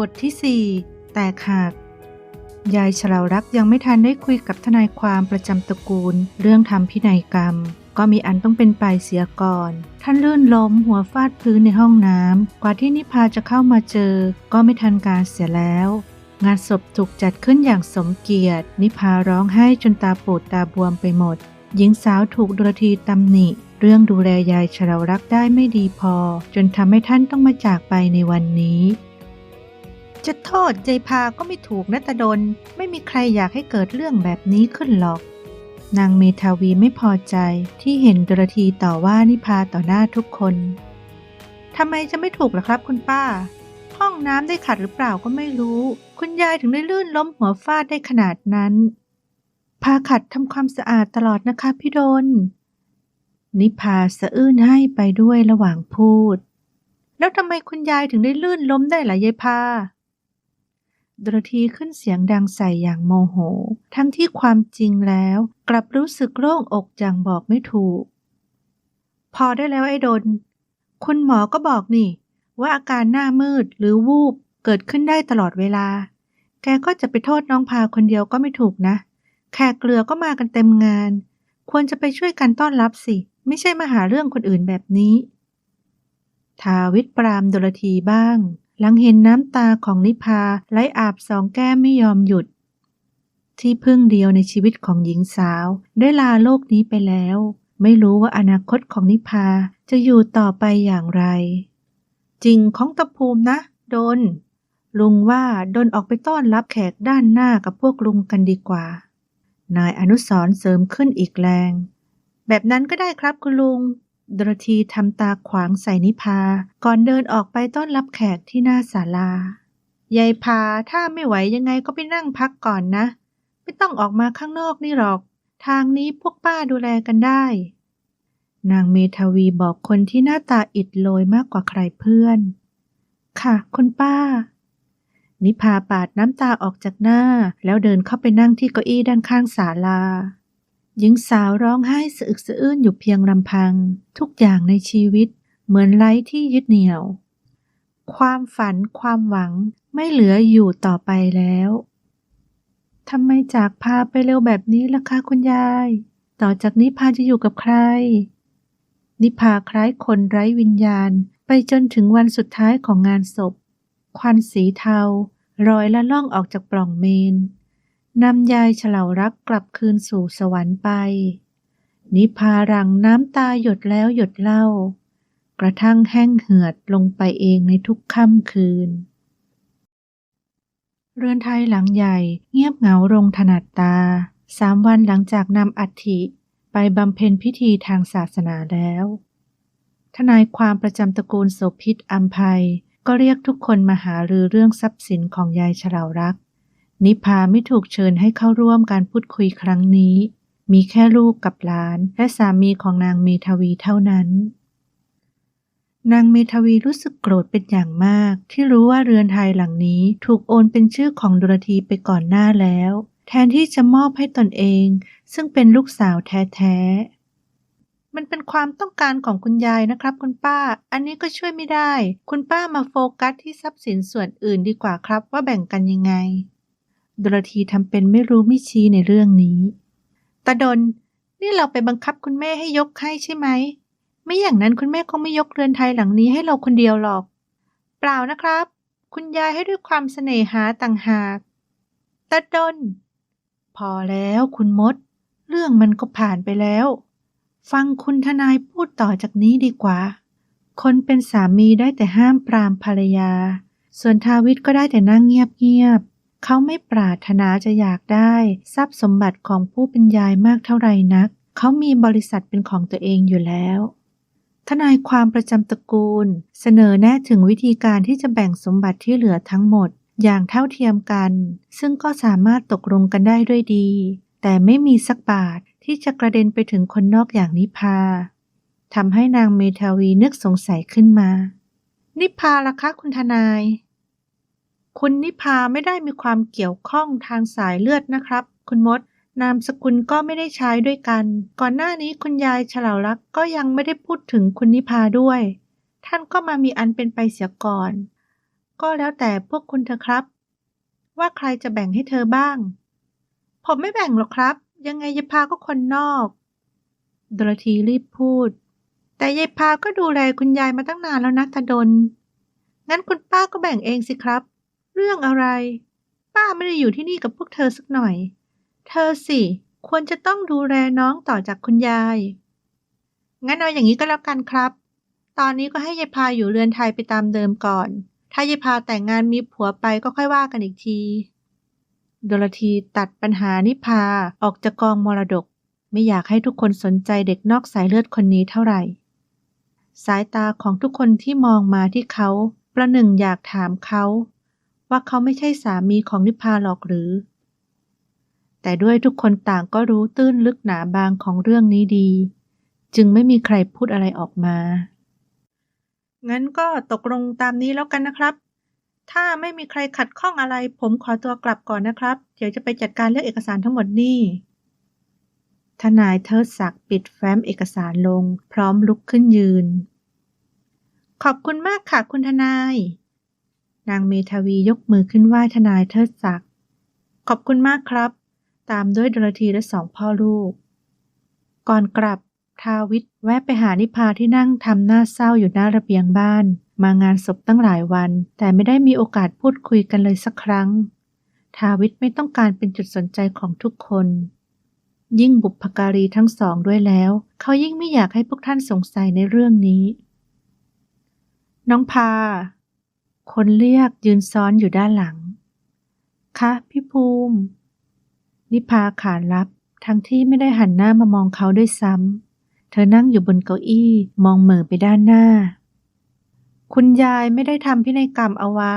บทที่สี่แตกหัก ยายฉลาวรักยังไม่ทันได้คุยกับทนายความประจำตระกูล เรื่องทำพินัยกรรม ก็มีอันต้องเป็นไปเสียก่อน ท่านลื่นล้มหัวฟาดพื้นในห้องน้ำกว่าที่นิพาจะเข้ามาเจอ ก็ไม่ทันการเสียแล้ว งานศพถูกจัดขึ้นอย่างสมเกียรติ นิพาร้องไห้จนตาปูดตาบวมไปหมด หญิงสาวถูกดุลทีตำหนิเรื่องดูแลยายฉลาวรักได้ไม่ดีพอ จนทำให้ท่านต้องมาจากไปในวันนี้ จะโทษยายพาก็ไม่ถูกนะตาดน ไม่มีใครอยากให้เกิดเรื่องแบบนี้ขึ้นหรอก นางเมทาวีไม่พอใจที่เห็นดุลทีต่อว่านิพาต่อหน้าทุกคนทำไมจะไม่ถูกล่ะครับคุณป้า ห้องน้ำได้ขัดหรือเปล่าก็ไม่รู้ คุณยายถึงได้ลื่นล้มหัวฟาดได้ขนาดนั้น พาขัดทำความสะอาดตลอดนะคะพี่ดน นิพาสะอื้นให้ไปด้วยระหว่างพูด แล้วทำไมคุณยายถึงได้ลื่นล้มได้ล่ะยายพา ดรทีขึ้นเสียงดังใส่อย่างโมโห ทั้งที่ความจริงแล้ว กลับรู้สึกโล่งอกอย่างบอกไม่ถูก พอได้แล้วไอ้ดน คุณหมอก็บอกนี่ ว่าอาการหน้ามืดหรือวูบเกิดขึ้นได้ตลอดเวลา แกก็จะไปโทษน้องพาคนเดียวก็ไม่ถูกนะ แขกเกลือก็มากันเต็มงาน ควรจะไปช่วยกันต้อนรับสิ ไม่ใช่มาหาเรื่องคนอื่นแบบนี้ ทาวิทปรามดลทีบ้าง หลังเห็นน้ำตาของนิพาไหลอาบสองแก้มไม่ยอมหยุด ที่พึ่งเดียวในชีวิตของหญิงสาว ได้ลาโลกนี้ไปแล้ว ไม่รู้ว่าอนาคตของนิพาจะอยู่ต่อไปอย่างไร จริงของตะภูมินะดน ลุงว่าดนออกไปต้อนรับแขกด้านหน้ากับพวกลุงกันดีกว่า นายอนุสรเสริมขึ้นอีกแรง แบบนั้นก็ได้ครับคุณลุง ดรทีทำตาขวางใส่นิพา ก่อนเดินออกไปต้อนรับแขกที่หน้าศาลายายพาถ้าไม่ไหวยังไงก็ไปนั่งพักก่อนนะ ไม่ต้องออกมาข้างนอกนี่หรอก ทางนี้พวกป้าดูแลกันได้ นางเมทาวีบอกคนที่หน้าตาอิดโรยมากกว่าใครเพื่อน ค่ะคุณป้า นิพาปาดน้ำตาออกจากหน้า แล้วเดินเข้าไปนั่งที่เก้าอี้ด้านข้างศาลา หญิงสาวร้องไห้สะอึกสะอื้นอยู่เพียงลำพัง ทุกอย่างในชีวิต เหมือนไร้ที่ยึดเหนี่ยว ความฝันความหวังไม่เหลืออยู่ต่อไปแล้วทำไมจากพาไปเร็วแบบนี้ล่ะคะคุณยาย ต่อจากนี้พาจะอยู่กับใคร นิพาคล้ายคนไร้วิญญาณ ไปจนถึงวันสุดท้ายของงานศพ ควันสีเทา รอยละล่องออกจากปล่องเมน นำยายเฉลารักกลับคืนสู่สวรรค์ไป นิพารังน้ำตาหยดแล้วหยดเล่า กระทั่งแห้งเหือดลงไปเองในทุกค่ำคืน เรือนไทยหลังใหญ่เงียบเหงารงถนัดตา สามวันหลังจากนำอัฐิไปบำเพ็ญพิธีทางศาสนาแล้ว ทนายความประจำตระกูลโสพิษอัมภัยก็เรียกทุกคนมาหารือเรื่องทรัพย์สินของยายเฉลารัก นิพาไม่ถูกเชิญให้เข้าร่วมการพูดคุยครั้งนี้ มีแค่ลูกกับหลานและสามีของนางเมทวีเท่านั้น นางเมทวีรู้สึกโกรธเป็นอย่างมาก ที่รู้ว่าเรือนไทยหลังนี้ถูกโอนเป็นชื่อของดุรธีไปก่อนหน้าแล้ว แทนที่จะมอบให้ตนเอง ซึ่งเป็นลูกสาวแท้ๆ มันเป็นความต้องการของคุณยายนะครับ คุณป้า อันนี้ก็ช่วยไม่ได้ คุณป้ามาโฟกัสที่ทรัพย์สินส่วนอื่นดีกว่าครับว่าแบ่งกันยังไง ดุลทีทำเป็นไม่รู้ไม่ชี้ในเรื่องนี้ตาดน นี่เราไปบังคับคุณแม่ให้ยกให้ใช่ไหม ไม่อย่างนั้นคุณแม่คงไม่ยกเรือนไทยหลังนี้ให้เราคนเดียวหรอก เปล่านะครับ คุณยายให้ด้วยความเสน่หาต่างหากตาดน พอแล้วคุณมด เรื่องมันก็ผ่านไปแล้ว ฟังคุณทนายพูดต่อจากนี้ดีกว่า คนเป็นสามีได้แต่ห้ามปรามภรรยา ส่วนทาวิทก็ได้แต่นั่งเงียบๆ เขาไม่ปรารถนาจะอยากได้ ทรัพย์สมบัติของผู้เป็นยายมากเท่าไหรนัก เขามีบริษัทเป็นของตัวเองอยู่แล้วทนายความประจำตระกูล เสนอแนะถึงวิธีการที่จะแบ่งสมบัติที่เหลือทั้งหมด อย่างเท่าเทียมกัน ซึ่งก็สามารถตกลงกันได้ด้วยดี แต่ไม่มีสักบาทที่จะกระเด็นไปถึงคนนอกอย่างนิพาทำให้นางเมทาวีนึกสงสัยขึ้นมา นิพาล่ะคะคุณทนาย คุณนิพาไม่ได้มีความเกี่ยวข้องทางสายเลือดนะครับ คุณมด นามสกุลก็ไม่ได้ใช้ด้วยกัน ก่อนหน้านี้คุณยายเฉลารักก็ยังไม่ได้พูดถึงคุณนิพาด้วย ท่านก็มามีอันเป็นไปเสียก่อน ก็แล้วแต่พวกคุณเถอะครับ ว่าใครจะแบ่งให้เธอบ้าง ผมไม่แบ่งหรอกครับ ยังไงยายพาก็คนนอกดรธีรีบพูด แต่ยายพาก็ดูแลคุณยายมาตั้งนานแล้วนะทดลงั้นคุณป้าก็แบ่งเองสิครับ เรื่องอะไร ป้าไม่ได้อยู่ที่นี่กับพวกเธอสักหน่อย เธอสิ ควรจะต้องดูแลน้องต่อจากคุณยาย งั้นเอาอย่างนี้ก็แล้วกันครับ ตอนนี้ก็ให้ยายพาอยู่เรือนไทยไปตามเดิมก่อน ถ้ายายพาแต่งงานมีผัวไปก็ค่อยว่ากันอีกที โดโรธีตัดปัญหานิพาออกจากกองมรดก ไม่อยากให้ทุกคนสนใจเด็กนอกสายเลือดคนนี้เท่าไหร่ สายตาของทุกคนที่มองมาที่เขาประหนึ่งอยากถามเขา ว่าเขาไม่ใช่สามีของนิพาหรอกหรือ แต่ด้วยทุกคนต่างก็รู้ตื้นลึกหนาบางของเรื่องนี้ดี จึงไม่มีใครพูดอะไรออกมา งั้นก็ตกลงตามนี้แล้วกันนะครับ ถ้าไม่มีใครขัดข้องอะไร ผมขอตัวกลับก่อนนะครับ เดี๋ยวจะไปจัดการเรื่องเอกสารทั้งหมดนี่ทนายเทิดศักดิ์ปิดแฟ้มเอกสารลง พร้อมลุกขึ้นยืน ขอบคุณมากค่ะคุณทนาย นางเมทาวียกมือขึ้นไหว้ทนายเทิดศักดิ์ ขอบคุณมากครับ ตามด้วยดลทีและสองพ่อลูก ก่อนกลับทาวิทแวะไปหานิพาที่นั่งทำหน้าเศร้าอยู่หน้าระเบียงบ้าน มางานศพตั้งหลายวัน แต่ไม่ได้มีโอกาสพูดคุยกันเลยสักครั้ง ทาวิทไม่ต้องการเป็นจุดสนใจของทุกคน ยิ่งบุพการีทั้งสองด้วยแล้ว เขายิ่งไม่อยากให้พวกท่านสงสัยในเรื่องนี้ น้องพา คนเรียกยืนซ้อนอยู่ด้านหลัง คะพี่ภูมิ นิพาขานรับ ทั้งที่ไม่ได้หันหน้ามามองเขาด้วยซ้ำ เธอนั่งอยู่บนเก้าอี้มองเหม่อไปด้านหน้า คุณยายไม่ได้ทำพินัยกรรมเอาไว้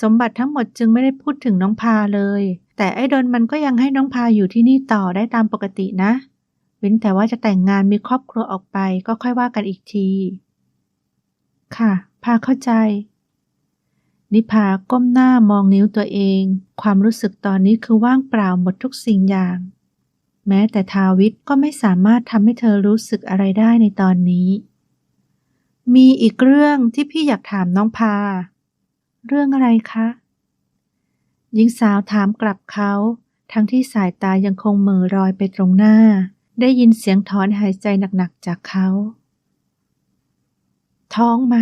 สมบัติทั้งหมดจึงไม่ได้พูดถึงน้องพาเลย แต่ไอ้ดนมันก็ยังให้น้องพาอยู่ที่นี่ต่อได้ตามปกตินะ เว้นแต่ว่าจะแต่งงานมีครอบครัวออกไปก็ค่อยว่ากันอีกที ค่ะ พาเข้าใจ นิพาก้มหน้ามองนิ้วตัวเอง ความรู้สึกตอนนี้คือว่างเปล่าหมดทุกสิ่งอย่าง แม้แต่ทาวิทก็ไม่สามารถทำให้เธอรู้สึกอะไรได้ในตอนนี้ มีอีกเรื่องที่พี่อยากถามน้องพา เรื่องอะไรคะ หญิงสาวถามกลับเขา ทั้งที่สายตายังคงเหมือรอยไปตรงหน้า ได้ยินเสียงถอนหายใจหนักๆจากเขา ท้องไหม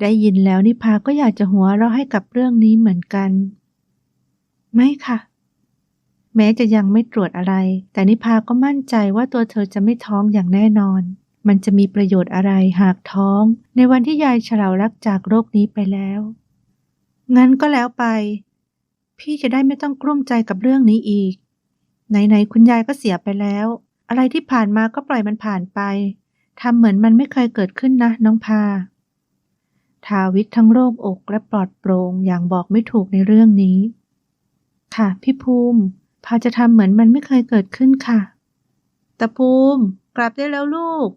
ได้ยินแล้วนิพาก็อยากจะหัวเราะให้กับเรื่องนี้เหมือนกัน ไม่ค่ะ แม้จะยังไม่ตรวจอะไร แต่นิพาก็มั่นใจว่าตัวเธอจะไม่ท้องอย่างแน่นอน มันจะมีประโยชน์อะไรหากท้อง ในวันที่ยายเฉลารักจากโรคนี้ไปแล้ว งั้นก็แล้วไป พี่จะได้ไม่ต้องกลุ้มใจกับเรื่องนี้อีก ไหนๆคุณยายก็เสียไปแล้ว อะไรที่ผ่านมาก็ปล่อยมันผ่านไปทำเหมือนมันไม่เคยเกิดขึ้นนะ น้องพา ทาวิททั้งโล่งอกและปลอดโปร่งอย่างบอกไม่ถูกในเรื่องนี้ ค่ะ พี่ภูมิพาจะทำเหมือนมันไม่เคยเกิดขึ้นค่ะ ตะภูมิกลับได้แล้วลูก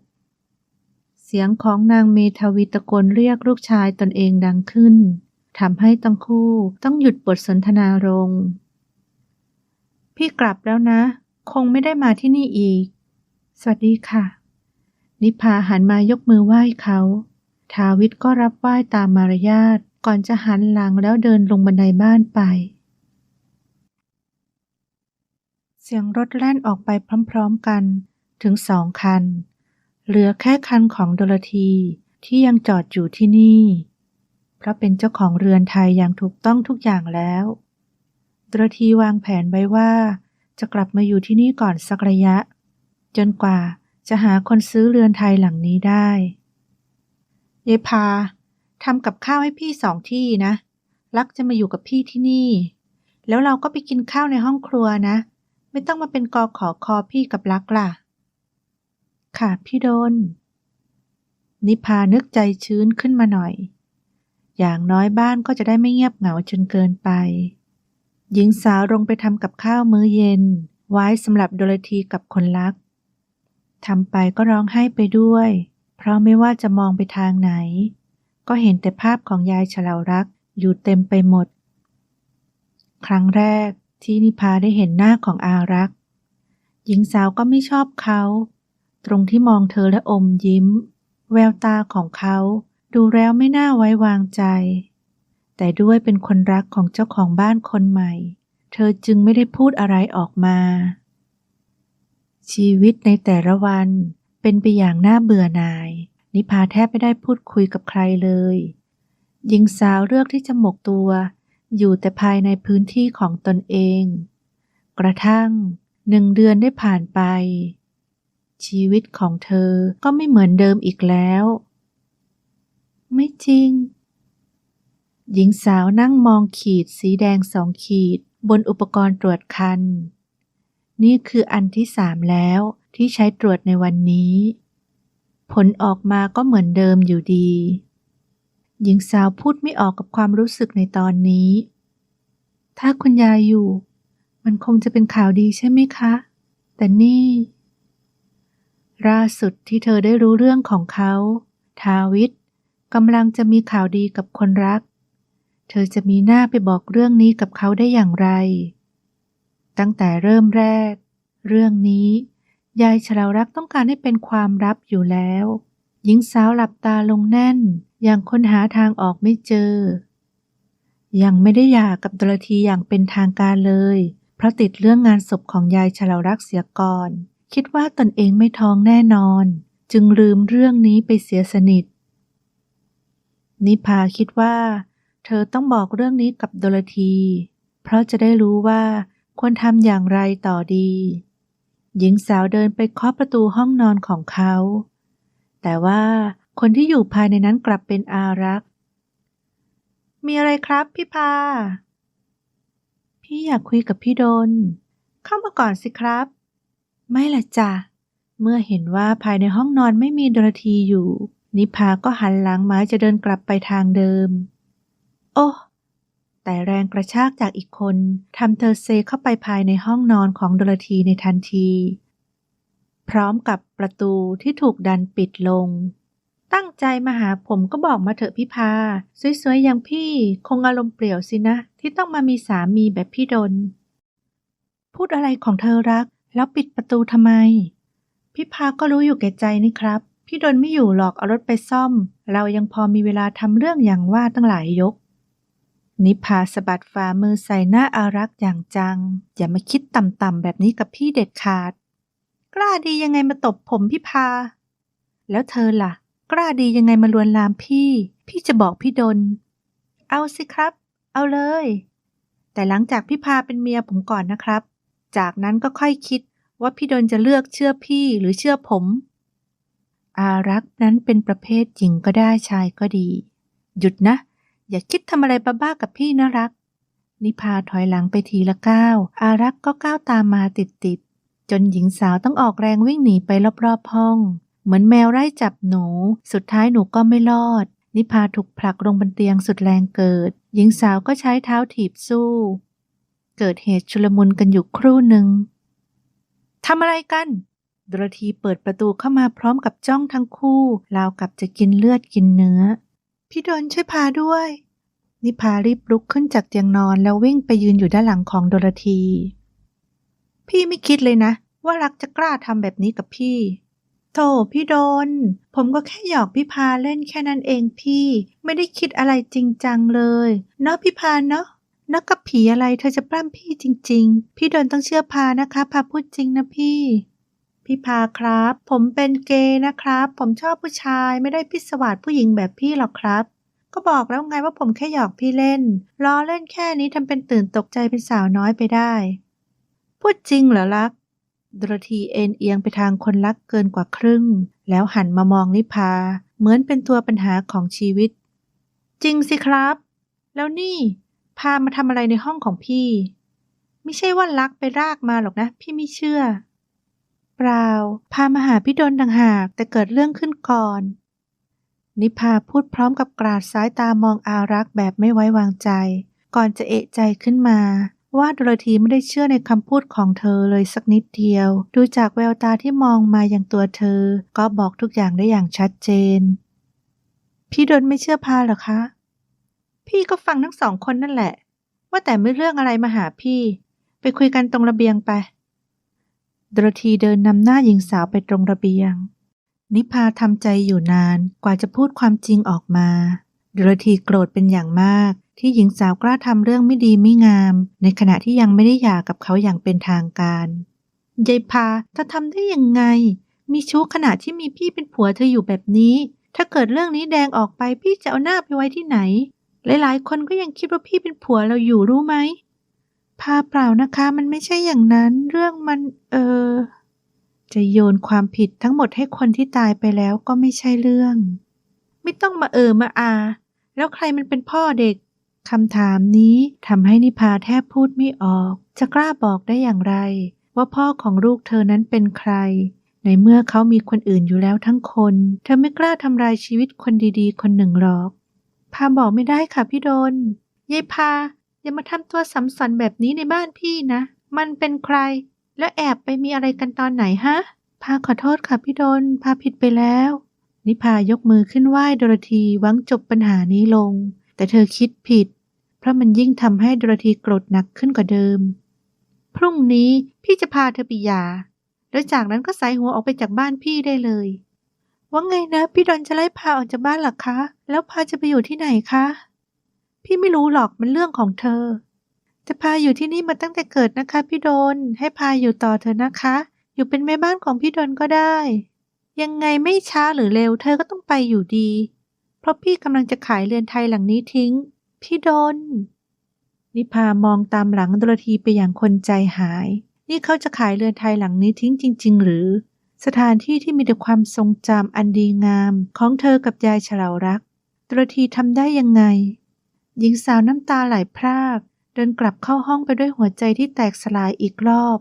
เสียงของนางเมทาวิตะโกนเรียกลูกชายตนเองดังขึ้นทำให้ตั้งคู่ต้องหยุดบทสนทนาลง พี่กลับแล้วนะ คงไม่ได้มาที่นี่อีก สวัสดีค่ะ นิพาหันมายกมือไหว้เขา ทาวิทก็รับไหว้ตามมารยาทก่อนจะหันหลังแล้วเดินลงบันไดบ้านไป เสียงรถแล่นออกไปพร้อมๆกันถึงสองคัน เหลือแค่คันของโดโรธีที่ยังจอดอยู่ที่นี่ เพราะเป็นเจ้าของเรือนไทยอย่างถูกต้องทุกอย่างแล้วโดโรธีวางแผนไว้ว่า จะกลับมาอยู่ที่นี่ก่อนสักระยะ จนกว่าจะหาคนซื้อเรือนไทยหลังนี้ได้ ยายพาทำกับข้าวให้พี่สองที่นะ รักจะมาอยู่กับพี่ที่นี่ แล้วเราก็ไปกินข้าวในห้องครัวนะ ไม่ต้องมาเป็นกอขอคอพี่กับรักล่ะ ค่ะพี่โดน นิพานึกใจชื้นขึ้นมาหน่อย อย่างน้อยบ้านก็จะได้ไม่เงียบเหงาจนเกินไป หญิงสาวลงไปทำกับข้าวมื้อเย็น ไว้สำหรับโดโรธีกับคนรักทำไปก็ร้องไห้ไปด้วย เพราะไม่ว่าจะมองไปทางไหน ก็เห็นแต่ภาพของยายเฉลารักอยู่เต็มไปหมด ครั้งแรกที่นิพาได้เห็นหน้าของอารักษ์หญิงสาวก็ไม่ชอบเขา ตรงที่มองเธอและอมยิ้ม แววตาของเขาดูแล้วไม่น่าไว้วางใจ แต่ด้วยเป็นคนรักของเจ้าของบ้านคนใหม่ เธอจึงไม่ได้พูดอะไรออกมา ชีวิตในแต่ละวัน เป็นไปอย่างน่าเบื่อหน่าย นิพาแทบไม่ได้พูดคุยกับใครเลย หญิงสาวเลือกที่จะหมกตัว อยู่แต่ภายในพื้นที่ของตนเอง กระทั่งหนึ่งเดือนได้ผ่านไป ชีวิตของเธอก็ไม่เหมือนเดิมอีกแล้ว ไม่จริง หญิงสาวนั่งมองขีดสีแดงสองขีดบนอุปกรณ์ตรวจคัน นี่คืออันที่สามแล้ว ที่ใช้ตรวจในวันนี้ ผลออกมาก็เหมือนเดิมอยู่ดี หญิงสาวพูดไม่ออกกับความรู้สึกในตอนนี้ ถ้าคุณยายอยู่ มันคงจะเป็นข่าวดีใช่ไหมคะ แต่นี่ล่าสุดที่เธอได้รู้เรื่องของเขา ทาวิทกำลังจะมีข่าวดีกับคนรัก เธอจะมีหน้าไปบอกเรื่องนี้กับเขาได้อย่างไร ตั้งแต่เริ่มแรก เรื่องนี้ ยายฉลาวรักต้องการให้เป็นความลับอยู่แล้ว หญิงสาวหลับตาลงแน่น อย่างค้นหาทางออกไม่เจอ ยังไม่ได้หย่ากับดลทีอย่างเป็นทางการเลย เพราะติดเรื่องงานศพของยายฉลาวรักเสียก่อน คิดว่าตนเองไม่ท้องแน่นอน จึงลืมเรื่องนี้ไปเสียสนิท นิพาคิดว่า เธอต้องบอกเรื่องนี้กับดลที เพราะจะได้รู้ว่าควรทำอย่างไรต่อดี หญิงสาวเดินไปเคาะประตูห้องนอนของเขา แต่ว่าคนที่อยู่ภายในนั้นกลับเป็นอารักษ์ มีอะไรครับพี่พา พี่อยากคุยกับพี่ดน เข้ามาก่อนสิครับ ไม่ละจ้ะ เมื่อเห็นว่าภายในห้องนอนไม่มีดนตรีอยู่ นิพาก็หันหลังมาจะเดินกลับไปทางเดิม โอ้ แต่แรงกระชากจากอีกคนทำเธอเซเข้าไปภายในห้องนอนของดลทีในทันที พร้อมกับประตูที่ถูกดันปิดลง ตั้งใจมาหาผมก็บอกมาเถอะพี่พา สวยๆอย่างพี่คงอารมณ์เปลี่ยวสินะ ที่ต้องมามีสามีแบบพี่ดน พูดอะไรของเธอรัก แล้วปิดประตูทำไม พี่พาก็รู้อยู่แก่ใจนี่ครับ พี่ดนไม่อยู่หรอกเอารถไปซ่อม เรายังพอมีเวลาทำเรื่องอย่างว่าตั้งหลายยก นิพาสะบัดฝ่ามือใส่หน้าอารักษ์อย่างจัง อย่ามาคิดต่ำๆแบบนี้กับพี่เด็ดขาด กล้าดียังไงมาตบผมพี่พา แล้วเธอล่ะ กล้าดียังไงมาลวนลามพี่ พี่จะบอกพี่ดน เอาสิครับ เอาเลย แต่หลังจากพี่พาเป็นเมียผมก่อนนะครับ จากนั้นก็ค่อยคิดว่าพี่ดนจะเลือกเชื่อพี่หรือเชื่อผม อารักษ์นั้นเป็นประเภทหญิงก็ได้ชายก็ดี หยุดนะ อย่าคิดทำอะไรบ้าๆกับพี่นะรัก นิพาถอยหลังไปทีละก้าว อารักษ์ก็ก้าวตามมาติดๆ จนหญิงสาวต้องออกแรงวิ่งหนีไปรอบๆห้อง เหมือนแมวไล่จับหนู สุดท้ายหนูก็ไม่รอด นิพาถูกผลักลงบนเตียงสุดแรงเกิด หญิงสาวก็ใช้เท้าถีบสู้ เกิดเหตุชุลมุนกันอยู่ครู่หนึ่งทำอะไรกันดรทีเปิดประตูเข้ามาพร้อมกับจ้องทั้งคู่ราวกับจะกินเลือดกินเนื้อ พี่ดนช่วยพาด้วย นิพารีบลุกขึ้นจากเตียงนอนแล้ววิ่งไปยืนอยู่ด้านหลังของโดรทีพี่ไม่คิดเลยนะ ว่ารักจะกล้าทำแบบนี้กับพี่โถพี่โดน ผมก็แค่หยอกพี่พาเล่นแค่นั้นเองพี่ ไม่ได้คิดอะไรจริงจังเลย เนาะพี่พาเนาะนักกับผีอะไรเธอจะปล้ำพี่จริง ๆ พี่โดนต้องเชื่อพานะคะ พาพูดจริงนะพี่ พี่พาครับ ผมเป็นเกย์นะครับ ผมชอบผู้ชายไม่ได้พิศวาสผู้หญิงแบบพี่หรอกครับ ก็บอกแล้วไงว่าผมแค่หยอกพี่เล่น ล้อเล่นแค่นี้ทำเป็นตื่นตกใจเป็นสาวน้อยไปได้ พูดจริงเหรอลักดรทีเอ็นเอียงไปทางคนรักเกินกว่าครึ่ง แล้วหันมามองนิพา เหมือนเป็นตัวปัญหาของชีวิต จริงสิครับ แล้วนี่ พามาทำอะไรในห้องของพี่ ไม่ใช่ว่าลักไปรากมาหรอกนะ พี่ไม่เชื่อ เปล่า พามาหาพี่ดนต่างหากแต่เกิดเรื่องขึ้นก่อน นิพาพูดพร้อมกับกราดสายตามองอารักษ์แบบไม่ไว้วางใจ ก่อนจะเอะใจขึ้นมา ว่าดรธีไม่ได้เชื่อในคำพูดของเธอเลยสักนิดเดียว ดูจากแววตาที่มองมาอย่างตัวเธอ ก็บอกทุกอย่างได้อย่างชัดเจน พี่ดนไม่เชื่อพาหรอคะ พี่ก็ฟังทั้งสองคนนั่นแหละ ว่าแต่ไม่เรื่องอะไรมาหาพี่ ไปคุยกันตรงระเบียงไป ดรธีเดินนำหน้าหญิงสาวไปตรงระเบียง นิพาทำใจอยู่นานกว่าจะพูดความจริงออกมาดุลทีโกรธเป็นอย่างมาก ที่หญิงสาวกล้าทำเรื่องไม่ดีไม่งาม ในขณะที่ยังไม่ได้หย่ากับเขาอย่างเป็นทางการยายพาเธอทำได้ยังไง มีชู้ขณะที่มีพี่เป็นผัวเธออยู่แบบนี้ ถ้าเกิดเรื่องนี้แดงออกไปพี่จะเอาหน้าไปไว้ที่ไหน หลายๆ คนก็ยังคิดว่าพี่เป็นผัวเราอยู่รู้ไหม พาเปล่านะคะมันไม่ใช่อย่างนั้น เรื่องมัน เออ จะโยนความผิดทั้งหมดให้คนที่ตายไปแล้วก็ไม่ใช่เรื่อง ไม่ต้องมาเออมาอา แล้วใครมันเป็นพ่อเด็กคำถามนี้ทำให้นิพาแทบพูดไม่ออก จะกล้าบอกได้อย่างไร ว่าพ่อของลูกเธอนั้นเป็นใคร ในเมื่อเขามีคนอื่นอยู่แล้วทั้งคน เธอไม่กล้าทำลายชีวิตคนดีๆ คนหนึ่งหรอก พาบอกไม่ได้ค่ะพี่ดนยายพา อย่ามาทำตัวสัมสันแบบนี้ในบ้านพี่นะ มันเป็นใคร แล้วแอบไปมีอะไรกันตอนไหนฮะ พาขอโทษค่ะพี่ดน พาผิดไปแล้ว นิพายกมือขึ้นไหว้ดรธีหวังจบปัญหานี้ลง แต่เธอคิดผิด เพราะมันยิ่งทำให้ดรธีโกรธหนักขึ้นกว่าเดิม พรุ่งนี้พี่จะพาเธอไปหย่าแล้วจากนั้นก็สายหัวออกไปจากบ้านพี่ได้เลยว่าไงนะ พี่ดอนจะไล่พาออกจากบ้านหรอคะ แล้วพาจะไปอยู่ที่ไหนคะ พี่ไม่รู้หรอกมันเรื่องของเธอ จะพาอยู่ที่นี่มาตั้งแต่เกิดนะคะพี่ดน ให้พาอยู่ต่อเถอนะคะ อยู่เป็นแม่บ้านของพี่ดนก็ได้ ยังไงไม่ช้าหรือเร็วเธอก็ต้องไปอยู่ดี เพราะพี่กำลังจะขายเรือนไทยหลังนี้ทิ้ง พี่ดน นิพามองตามหลังดลทีไปอย่างคนใจหาย นี่เขาจะขายเรือนไทยหลังนี้ทิ้งจริง ๆ หรือ สถานที่ที่มีแต่ความทรงจำอันดีงาม ของเธอกับยายเฉลารักดลทีทำได้ยังไง หญิงสาวน้ำตาไหลพราก เดินกลับเข้าห้องไปด้วยหัวใจที่แตกสลายอีกรอบ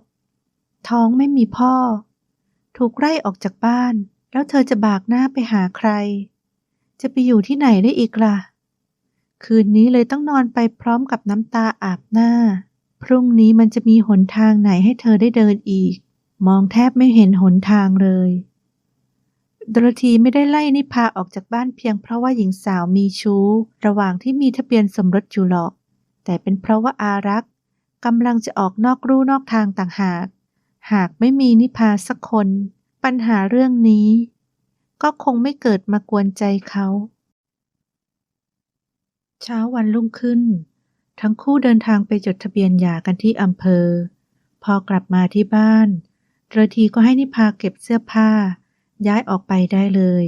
ท้องไม่มีพ่อ ถูกไล่ออกจากบ้าน แล้วเธอจะบากหน้าไปหาใคร จะไปอยู่ที่ไหนได้อีกล่ะ คืนนี้เลยต้องนอนไปพร้อมกับน้ำตาอาบหน้า พรุ่งนี้มันจะมีหนทางไหนให้เธอได้เดินอีก มองแทบไม่เห็นหนทางเลย ดรธีไม่ได้ไล่นิพาออกจากบ้านเพียงเพราะว่าหญิงสาวมีชู้ ระหว่างที่มีทะเบียนสมรสอยู่หรอก แต่เป็นเพราะว่าอารักษ์กำลังจะออกนอกรูนอกทางต่างหาก หากไม่มีนิพาสักคน ปัญหาเรื่องนี้ ก็คงไม่เกิดมากวนใจเขา เช้าวันรุ่งขึ้น ทั้งคู่เดินทางไปจดทะเบียนหย่ากันที่อำเภอ พอกลับมาที่บ้านเดรทีก็ให้นิพาเก็บเสื้อผ้า ย้ายออกไปได้เลย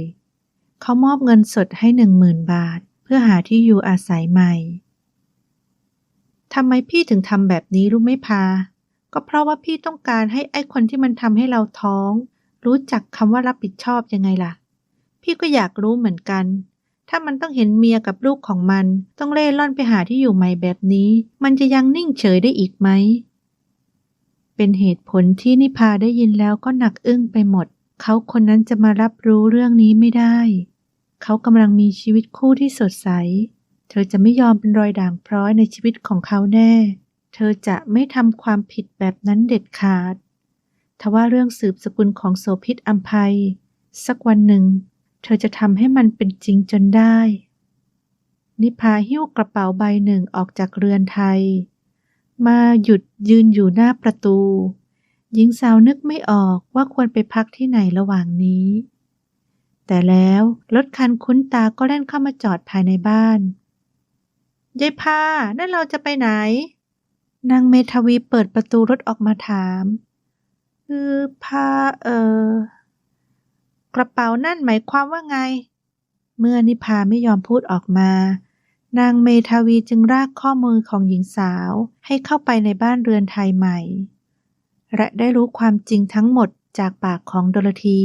เขามอบเงินสดให้หนึ่งหมื่นบาท เพื่อหาที่อยู่อาศัยใหม่ทำไมพี่ถึงทำแบบนี้รู้ไหมพา ก็เพราะว่าพี่ต้องการให้ไอ้คนที่มันทำให้เราท้อง รู้จักคำว่ารับผิดชอบยังไงล่ะ พี่ก็อยากรู้เหมือนกัน ถ้ามันต้องเห็นเมียกับลูกของมัน ต้องเล่ร่อนไปหาที่อยู่ใหม่แบบนี้ มันจะยังนิ่งเฉยได้อีกไหม เป็นเหตุผลที่นิพาได้ยินแล้วก็หนักอึ้งไปหมด เขาคนนั้นจะมารับรู้เรื่องนี้ไม่ได้ เขากำลังมีชีวิตคู่ที่สดใส เธอจะไม่ยอมเป็นรอยด่างพร้อยในชีวิตของเขาแน่ เธอจะไม่ทำความผิดแบบนั้นเด็ดขาด ทว่าเรื่องสืบสกุลของโสพิษอัมภัย สักวันหนึ่ง เธอจะทำให้มันเป็นจริงจนได้ นิพาหิ้วกระเป๋าใบหนึ่งออกจากเรือนไทย มาหยุดยืนอยู่หน้าประตู หญิงสาวนึกไม่ออกว่าควรไปพักที่ไหนระหว่างนี้ แต่แล้วรถคันคุ้นตาก็แล่นเข้ามาจอดภายในบ้าน ยายพา นั่นเราจะไปไหน นางเมทวีเปิดประตูรถออกมาถาม คือพา เออกระเป๋านั่นหมายความว่าไง เมื่อนิพาไม่ยอมพูดออกมา นางเมทวีจึงรากข้อมือของหญิงสาวให้เข้าไปในบ้านเรือนไทยใหม่ และได้รู้ความจริงทั้งหมดจากปากของโดโรธี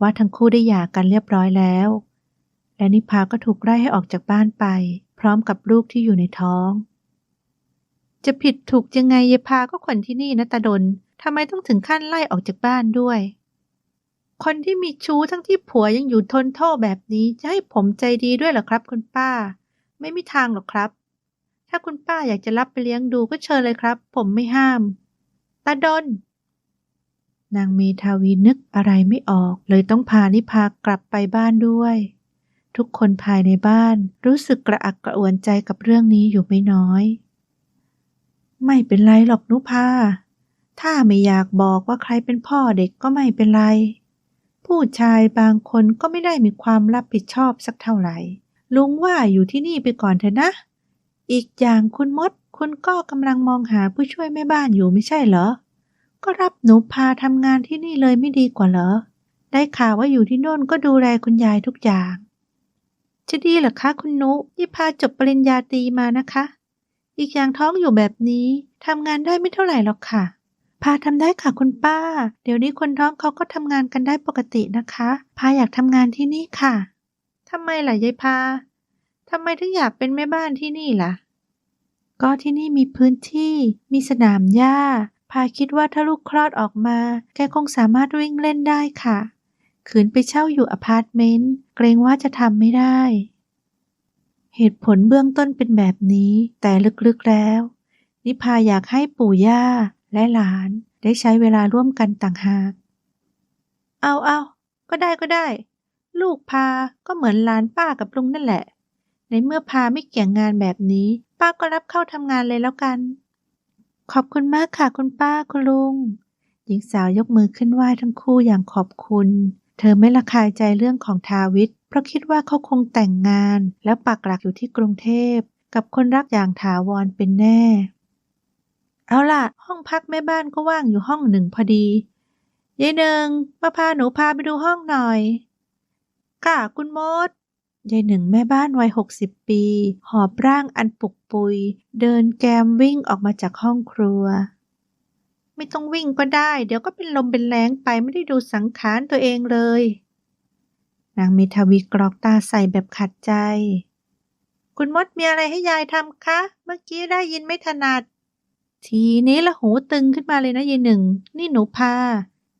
ว่าทั้งคู่ได้หย่ากันเรียบร้อยแล้ว และนิพาก็ถูกไล่ให้ออกจากบ้านไป พร้อมกับลูกที่อยู่ในท้อง จะผิดถูกยังไงเยพาก็คนที่นี่นะตาดนทำไมต้องถึงขั้นไล่ออกจากบ้านด้วย คนที่มีชู้ทั้งที่ผัวยังอยู่ทนโทษแบบนี้จะให้ผมใจดีด้วยเหรอครับ คุณป้า ไม่มีทางหรอกครับ ถ้าคุณป้าอยากจะรับไปเลี้ยงดูก็เชิญเลยครับ ผมไม่ห้าม ตาดน นางเมทาวีนึกอะไรไม่ออก เลยต้องพานิพากลับไปบ้านด้วย ทุกคนภายในบ้านรู้สึกกระอักกระอ่วนใจกับเรื่องนี้อยู่ไม่น้อย ไม่เป็นไรหรอกนุภาถ้าไม่อยากบอกว่าใครเป็นพ่อเด็กก็ไม่เป็นไร ผู้ชายบางคนก็ไม่ได้มีความรับผิดชอบสักเท่าไหร่ ลุงว่าอยู่ที่นี่ไปก่อนเถอะนะ อีกอย่างคุณมด คุณก็กำลังมองหาผู้ช่วยแม่บ้านอยู่ไม่ใช่เหรอ ก็รับหนูพาทำงานที่นี่เลยไม่ดีกว่าเหรอ ได้ข่าวว่าอยู่ที่โน่นก็ดูแลคุณยายทุกอย่าง จะดีเหรอคะคุณนุยี่พาจบปริญญาตรีมานะคะ อีกอย่างท้องอยู่แบบนี้ทำงานได้ไม่เท่าไหร่หรอกค่ะ พาทำได้ค่ะคุณป้า เดี๋ยวนี้คนท้องเขาก็ทำงานกันได้ปกตินะคะ พาอยากทำงานที่นี่ค่ะทำไมล่ะยายพาทำไมถึงอยากเป็นแม่บ้านที่นี่ล่ะ ก็ที่นี่มีพื้นที่ มีสนามหญ้า พาคิดว่าถ้าลูกคลอดออกมา แกคงสามารถวิ่งเล่นได้ค่ะ ขืนไปเช่าอยู่อพาร์ตเมนต์ เกรงว่าจะทำไม่ได้ เหตุผลเบื้องต้นเป็นแบบนี้ แต่ลึกๆแล้ว นิพาอยากให้ปู่ย่าและหลาน ได้ใช้เวลาร่วมกันต่างหาก เอาเอาก็ได้ก็ได้ ลูกพาก็เหมือนหลานป้ากับลุงนั่นแหละ ในเมื่อพาไม่เกี่ยงงานแบบนี้ ป้าก็รับเข้าทำงานเลยแล้วกัน ขอบคุณมากค่ะคุณป้าคุณลุง หญิงสาวยกมือขึ้นไหว้ทั้งคู่อย่างขอบคุณ เธอไม่ละคายใจเรื่องของทาวิทเพราะคิดว่าเขาคงแต่งงาน แล้วปักหลักอยู่ที่กรุงเทพ กับคนรักอย่างถาวรเป็นแน่ เอาล่ะ ห้องพักแม่บ้านก็ว่างอยู่ห้องหนึ่งพอดียายหนึ่งมาพาหนูพาไปดูห้องหน่อย ค่ะคุณมด ยายหนึ่งแม่บ้านวัยหกสิบปี หอบร่างอันปุกปุย เดินแกมวิ่งออกมาจากห้องครัว ไม่ต้องวิ่งก็ได้ เดี๋ยวก็เป็นลมเป็นแรงไปไม่ได้ดูสังขารตัวเองเลย นางเมทาวีกรอกตาใส่แบบขัดใจ คุณมดมีอะไรให้ยายทำคะ เมื่อกี้ได้ยินไม่ถนัด ทีนี้ละหูตึงขึ้นมาเลยนะยายหนึ่ง นี่หนูพา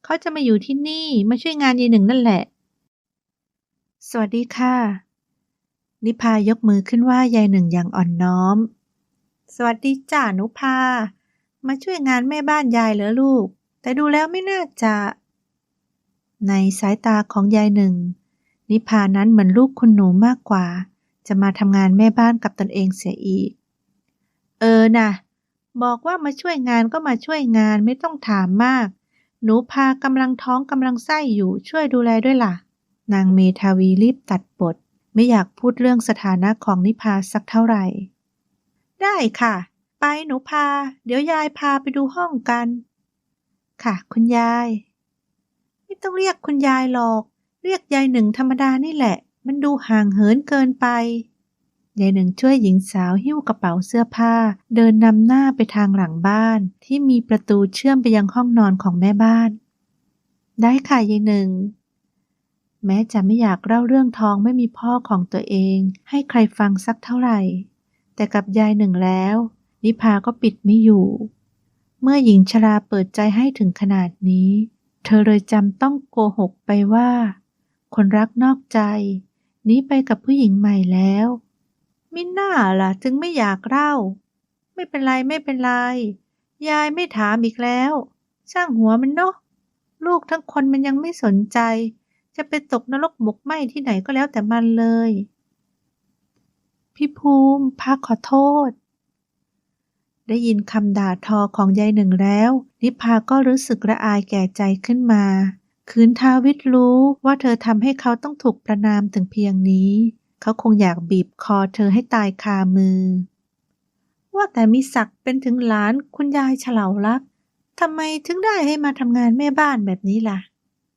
เขาจะมาอยู่ที่นี่มาช่วยงานยายหนึ่งนั่นแหละ สวัสดีค่ะ นิพายกมือขึ้นว่ายายหนึ่งอย่างอ่อนน้อม สวัสดีจ้าหนูพา มาช่วยงานแม่บ้านยายเหรอลูก แต่ดูแล้วไม่น่าจะ ในสายตาของยายหนึ่ง นิพานั้นเหมือนลูกคุณหนูมากกว่า จะมาทำงานแม่บ้านกับตนเองเสียอีก เออนะบอกว่ามาช่วยงานก็มาช่วยงานไม่ต้องถามมาก หนูพากำลังท้องกำลังไส้อยู่ช่วยดูแลด้วยล่ะ นางเมทาวีรีบตัดบท ไม่อยากพูดเรื่องสถานะของนิพาสักเท่าไหร่ ได้ค่ะ ไปหนูพา เดี๋ยวยายพาไปดูห้องกัน ค่ะ คุณยาย ไม่ต้องเรียกคุณยายหรอก เรียกยายหนึ่งธรรมดานี่แหละ มันดูห่างเหินเกินไป ยายหนึ่งช่วยหญิงสาวหิ้วกระเป๋าเสื้อผ้า เดินนำหน้าไปทางหลังบ้านที่มีประตูเชื่อมไปยังห้องนอนของแม่บ้าน ได้ค่ะยายหนึ่ง แม้จะไม่อยากเล่าเรื่องท้องไม่มีพ่อของตัวเอง ให้ใครฟังสักเท่าไหร่ แต่กับยายหนึ่งแล้ว นิพาก็ปิดไม่อยู่ เมื่อหญิงชราเปิดใจให้ถึงขนาดนี้ เธอเลยจำต้องโกหกไปว่า คนรักนอกใจนี้ไปกับผู้หญิงใหม่แล้วมิน่าล่ะ จึงไม่อยากเล่า ไม่เป็นไรไม่เป็นไร ยายไม่ถามอีกแล้ว ช่างหัวมันเนาะลูกทั้งคนมันยังไม่สนใจ จะไปตกนรกบกไหมที่ไหนก็แล้วแต่มันเลย พี่ภูมิพาขอโทษ ได้ยินคำด่าทอของยายหนึ่งแล้ว นิพาก็รู้สึกระอายแก่ใจขึ้นมาคืนทาวิทรู้ว่าเธอทำให้เขาต้องถูกประนามถึงเพียงนี้ เขาคงอยากบีบคอเธอให้ตายคามือ ว่าแต่มีศักดิ์เป็นถึงหลานคุณยายเฉลาลักทำไมถึงได้ให้มาทำงานแม่บ้านแบบนี้ล่ะ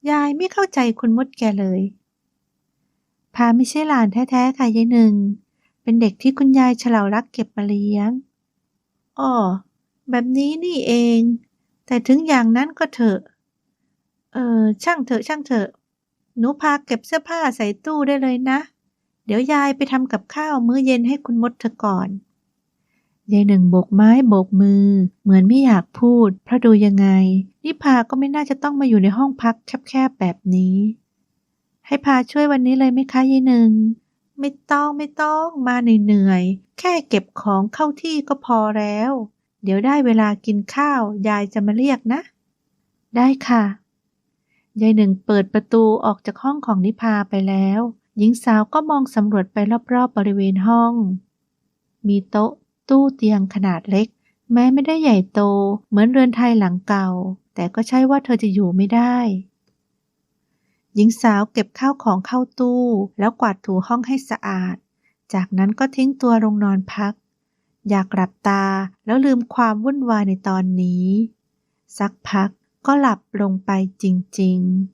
ยายไม่เข้าใจคุณมดแกเลยพาไม่ใช่หลานแท้ ๆ ค่ะยายหนึ่ง เป็นเด็กที่คุณยายเฉลารักเก็บมาเลี้ยงอ๋อแบบนี้นี่เอง แต่ถึงอย่างนั้นก็เถอะ เออช่างเถอะช่างเถอะ หนูพาเก็บเสื้อผ้าใส่ตู้ได้เลยนะ เดี๋ยวยายไปทำกับข้าวมื้อเย็นให้คุณมดเธอก่อน ยายหนึ่งโบกไม้โบกมือ เหมือนไม่อยากพูด เพราะดูยังไง นิพาก็ไม่น่าจะต้องมาอยู่ในห้องพักแคบๆแบบนี้ ให้พาช่วยวันนี้เลยไหมคะยายหนึ่ง ไม่ต้องไม่ต้องมาเหนื่อยๆแค่เก็บของเข้าที่ก็พอแล้ว เดี๋ยวได้เวลากินข้าวยายจะมาเรียกนะ ได้ค่ะยายหนึ่งเปิดประตูออกจากห้องของนิพาไปแล้ว หญิงสาวก็มองสำรวจไปรอบๆบบริเวณห้อง มีโต๊ะ ตู้เตียงขนาดเล็ก แม้ไม่ได้ใหญ่โต เหมือนเรือนไทยหลังเก่า แต่ก็ใช่ว่าเธอจะอยู่ไม่ได้ หญิงสาวเก็บข้าวของเข้าตู้ แล้วกวาดถูห้องให้สะอาด จากนั้นก็ทิ้งตัวลงนอนพัก อยากหลับตาแล้วลืมความวุ่นวายในตอนนี้ สักพักก็หลับลงไปจริง ๆ